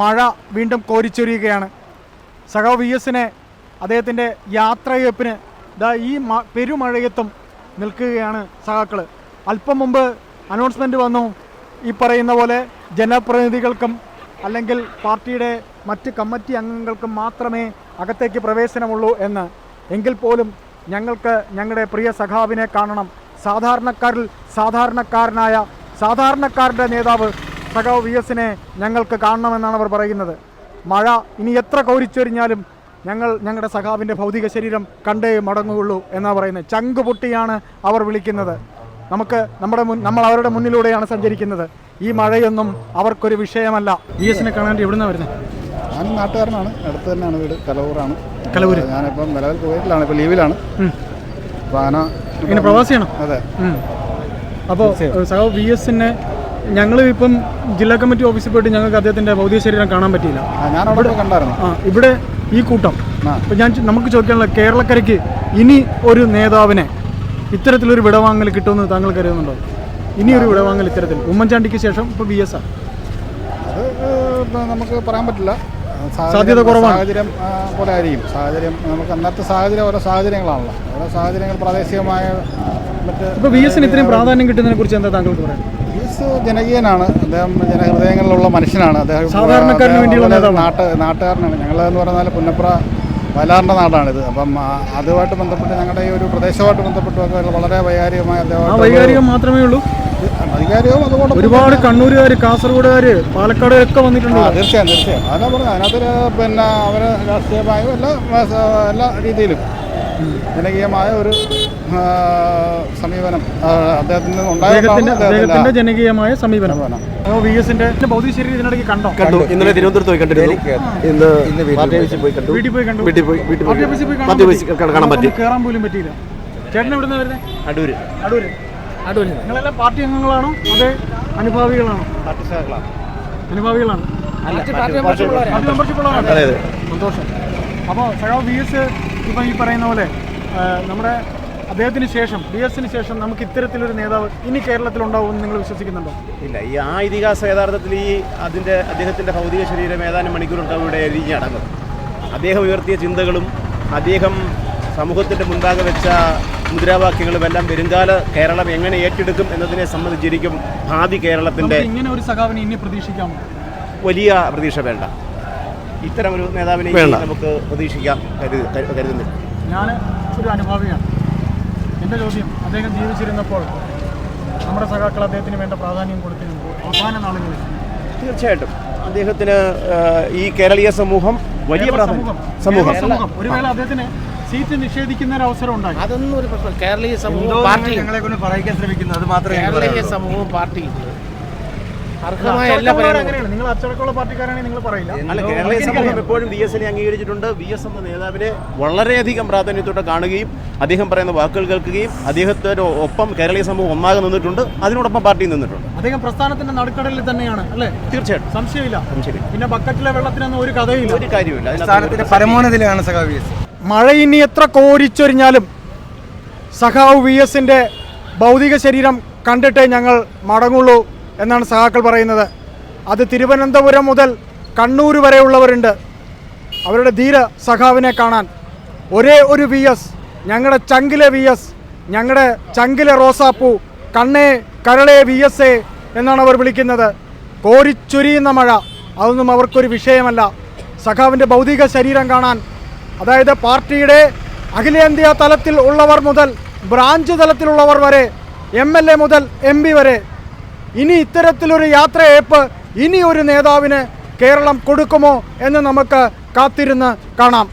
മഴ വീണ്ടും കോരിച്ചൊരിയുകയാണ്. സഖാവ് വി എസിനെ അദ്ദേഹത്തിന്റെ യാത്രയപ്പിന് ദാ ഈ പെരുമഴയത്തും നിൽക്കുകയാണ് സഖാക്കൾ അല്പം മുമ്പ് അനൗൺസ്മെന്റ് വന്നു. ഈ പറയുന്ന പോലെ ജനപ്രതിനിധികൾക്കും അല്ലെങ്കിൽ പാർട്ടിയുടെ മറ്റ് കമ്മിറ്റി അംഗങ്ങൾക്കും മാത്രമേ അകത്തേക്ക് പ്രവേശനമുള്ളൂ എന്ന്. എങ്കിൽ പോലും ഞങ്ങൾക്ക് ഞങ്ങളുടെ പ്രിയ സഖാവിനെ കാണണം. സാധാരണക്കാരിൽ സാധാരണക്കാരനായ സാധാരണക്കാരുടെ നേതാവ് സഖാവ് വി എസിനെ ഞങ്ങൾക്ക് കാണണമെന്നാണ് അവർ പറയുന്നത്. മഴ ഇനി എത്ര കോരിച്ചൊരിഞ്ഞാലും ഞങ്ങൾ ഞങ്ങളുടെ സഖാവിന്റെ ഭൗതിക ശരീരം കണ്ടേ മടങ്ങുകയുള്ളൂ എന്നാണ് പറയുന്നത്. ചങ്ക് പൊട്ടിയാണ് അവർ വിളിക്കുന്നത്. നമുക്ക് നമ്മുടെ മുൻ നമ്മൾ അവരുടെ മുന്നിലൂടെയാണ് സഞ്ചരിക്കുന്നത്. ഈ മഴയൊന്നും അവർക്കൊരു വിഷയമല്ല. വി എസിനെ കാണാൻ എവിടുന്ന വരുന്നത് ഞാൻ നാട്ടുകാരനാണ്. അടുത്ത് തന്നെയാണ് വീട്. കലവൂറാണ് കലവൂർ ഞാനിപ്പം നിലവിൽ കുവൈറ്റിലാണ്. ഇപ്പോൾ ലീവിലാണ്. അപ്പോൾ അങ്ങനെ ഇങ്ങനെ പ്രവാസിയാണോ? അതെ. അപ്പോൾ സഖാവ് വി എസിനെ ഞങ്ങൾ ഇപ്പം ജില്ലാ കമ്മിറ്റി ഓഫീസിൽ പോയിട്ട് ഞങ്ങൾക്ക് അദ്ദേഹത്തിന്റെ ഭൗതിക ശരീരം കാണാൻ പറ്റിയില്ല. ഞാൻ അവിടെ കണ്ടായിരുന്നു. ആ ഇവിടെ ഈ കൂട്ടം. ഇപ്പം ഞാൻ നമുക്ക് ചോദിക്കാനുള്ള കേരളക്കരയ്ക്ക് ഇനി ഒരു നേതാവിനെ ഇത്തരത്തിലൊരു വിടവാങ്ങൽ കിട്ടുമെന്ന് താങ്കൾ കരുതുന്നുണ്ടോ? ഇനി ഒരു വിടവാങ്ങൽ ഇത്തരത്തിൽ. ഉമ്മൻചാണ്ടിക്ക് ശേഷം ഇപ്പോൾ ബി എസ് ആ അത് നമുക്ക് പറയാൻ പറ്റില്ല. സാധ്യത കുറവാണ്. സാഹചര്യം പോലെ ആയിരിക്കും. സാഹചര്യം നമുക്ക് അന്നത്തെ സാഹചര്യം ഓരോ സാഹചര്യങ്ങളാണല്ലോ. ഓരോ സാഹചര്യങ്ങൾ പ്രാദേശികമായ മറ്റ് ഇപ്പോൾ ബി എസിന് ഇത്രയും പ്രാധാന്യം കിട്ടുന്നതിനെ കുറിച്ച് എന്താ താങ്കൾക്ക് പറയാം ഈസ് ജനകീയനാണ്. അദ്ദേഹം ജനഹൃദയങ്ങളിലുള്ള മനുഷ്യനാണ്. അദ്ദേഹം സാധാരണക്കാരന് വേണ്ടിയുള്ള. നാട്ട് നാട്ടുകാരനാണ്. ഞങ്ങളെന്ന് പറഞ്ഞാൽ പുന്നപ്ര വയലാറിന്റെ നാടാണിത്. അപ്പം അതുമായിട്ട് ബന്ധപ്പെട്ട് ഞങ്ങളുടെ ഈ ഒരു പ്രദേശമായിട്ട് ബന്ധപ്പെട്ടൊക്കെ വളരെ വൈകാരികമായ അദ്ദേഹം വൈകാരികം മാത്രമേ ഉള്ളൂ. അധികാരിയും അതുകൊണ്ട് ഒരുപാട് കണ്ണൂരുകാർ കാസർഗോഡുകാർ പാലക്കാട് ഒക്കെ വന്നിട്ടുണ്ട്. തീർച്ചയായും തീർച്ചയായും. അതാ പറഞ്ഞത്. അതിനകത്ത് പിന്നെ അവർ രാഷ്ട്രീയമായും എല്ലാ എല്ലാ രീതിയിലും ജനകീയമായ ഒരു സമീപനം അദ്ദേഹത്തിന് അദ്ദേഹത്തിന്റെ അദ്ദേഹത്തിന്റെ ജനകീയമായ സമീപനം വി എസിന്റെ ഭൗതിക ശരീരം ഇതിനിടയ്ക്ക് കണ്ടോ കണ്ടു ഇന്നലെ തിരുവനന്തപുരത്ത് പോയി കണ്ടിരുന്നു ഇന്ന് പാർട്ടി ഓഫീസിൽ പോയി കണ്ടു വീട്ടിൽ പോയി കണ്ടു വീട്ടിൽ പോയി വീട്ടിൽ കാണാൻ പറ്റി നമുക്കൊന്ന് കയറാൻ പോലും പറ്റിയില്ല ചേട്ടൻ എവിടുന്ന വരുന്നത് അടൂര് അടൂര് അടൂര് നിങ്ങളെല്ലാം പാർട്ടി അംഗങ്ങളാണോ അതെ അനുഭാവികളാണോ സന്തോഷം അപ്പോൾ സഖാവ് വി എസ് ഇപ്പം ഈ പറയുന്ന പോലെ നമ്മുടെ അദ്ദേഹത്തിന് ശേഷം ബി എസിന് ശേഷം നമുക്ക് ഇത്തരത്തിലൊരു നേതാവ് ഇനി കേരളത്തിൽ ഉണ്ടാവുമെന്ന് നിങ്ങൾ വിശ്വസിക്കുന്നുണ്ടോ? ഇല്ല ഈ ആ ഇതിഹാസം യഥാർത്ഥത്തിൽ ഈ അതിന്റെ അദ്ദേഹത്തിന്റെ ഭൗതിക ശരീരം ഏതാനും മണിക്കൂറുണ്ടാവും ഇവിടെ എരിഞ്ഞ് അടങ്ങും അദ്ദേഹം ഉയർത്തിയ ചിന്തകളും അദ്ദേഹം സമൂഹത്തിന്റെ മുൻപാകെ വെച്ച മുദ്രാവാക്യങ്ങളും എല്ലാം വരുംകാല കേരളം എങ്ങനെ ഏറ്റെടുക്കും എന്നതിനെ സംബന്ധിച്ചിരിക്കും ഭാവി കേരളത്തിന്റെ ഇങ്ങനെ ഒരു സഖാവിനെ ഇനി പ്രതീക്ഷിക്കാമോ? വലിയ പ്രതീക്ഷ വേണ്ട. ഇത്തരം ഒരു നേതാവിനെ നമുക്ക് പ്രതീക്ഷിക്കാം കരുതുന്നു. ഞാൻ ഒരു അനുഭാവിയാണ്. എന്റെ ചോദ്യം അദ്ദേഹം ജീവിച്ചിരുന്നപ്പോൾ നമ്മുടെ സഖാക്കൾ അദ്ദേഹത്തിന് വേണ്ട പ്രാധാന്യം കൊടുത്തിരുന്നു. അവസാന നാളുകളിൽ. തീർച്ചയായിട്ടും. അദ്ദേഹത്തിന് ഈ കേരളീയ സമൂഹം വലിയ സമൂഹം. ഒരുവേള ഒരു വേള അദ്ദേഹത്തിന് സീറ്റ് നിഷേധിക്കുന്ന ഒരു അവസരം ഉണ്ടായി. അതൊന്നും ഒരു പ്രശ്നം കേരളീയ സമൂഹം പാർട്ടി. ഞങ്ങളെ കൊണ്ട് പറയിക്കാൻ ശ്രമിക്കുന്നത്? അത് മാത്രമേ കേരളീയ സമൂഹം സമൂഹവും പാർട്ടി. അർഹമായ എല്ലാ അങ്ങനെയാണ്. നിങ്ങൾ അച്ചടക്കമുള്ള പാർട്ടിക്കാരാണെങ്കിൽ നിങ്ങൾ പറയില്ല. അല്ല കേരളീയ സമൂഹം എപ്പോഴും വി എസിനെ അംഗീകരിച്ചിട്ടുണ്ട്. വി എസ് എന്ന നേതാവിനെ വളരെയധികം പ്രാധാന്യത്തോടെ കാണുകയും അദ്ദേഹം പറയുന്ന വാക്കുകൾ കേൾക്കുകയും അദ്ദേഹത്തിന് ഒപ്പം കേരളീയ സമൂഹം ഒന്നാകെ നിന്നിട്ടുണ്ട്. അതിനോടൊപ്പം പാർട്ടി നിന്നിട്ടുണ്ട്. അദ്ദേഹം പ്രസ്ഥാനത്തിന്റെ നടുക്കടലിൽ തന്നെയാണ് അല്ലേ? തീർച്ചയായിട്ടും. സംശയമില്ല. പിന്നെ ബക്കറ്റിലെ വെള്ളത്തിനൊന്നും ഒരു കഥയില്ല ഒരു കാര്യമില്ല പരമോന്നതിലാണ് സഖാവി എസ് മഴ ഇനി എത്ര കോരിച്ചൊരിഞ്ഞാലും സഖാവ് വി എസിന്റെ ഭൗതിക ശരീരം കണ്ടിട്ടേ ഞങ്ങൾ മടങ്ങുള്ളൂ. എന്നാണ് സഖാക്കൾ പറയുന്നത്. അത് തിരുവനന്തപുരം മുതൽ കണ്ണൂർ വരെയുള്ളവരുണ്ട്. അവരുടെ ധീര സഖാവിനെ കാണാൻ. ഒരേ ഒരു വി എസ് ഞങ്ങളുടെ ചങ്കിലെ വി എസ് ഞങ്ങളുടെ ചങ്കിലെ റോസാപ്പൂ കണ്ണേ കരളേ വി എസ് എ എന്നാണ് അവർ വിളിക്കുന്നത്. കോരിച്ചൊരിയുന്ന മഴ അതൊന്നും അവർക്കൊരു വിഷയമല്ല. സഖാവിന്റെ ഭൗതിക ശരീരം കാണാൻ. അതായത് പാർട്ടിയുടെ അഖിലേന്ത്യാ തലത്തിൽ ഉള്ളവർ മുതൽ ബ്രാഞ്ച് തലത്തിലുള്ളവർ വരെ എം എൽ എ മുതൽ എം പി വരെ ഇനി ഇത്തരത്തിലൊരു യാത്രയയപ്പ് ഇനി ഒരു നേതാവിന് കേരളം കൊടുക്കുമോ എന്ന് നമുക്ക് കാത്തിരുന്ന് കാണാം.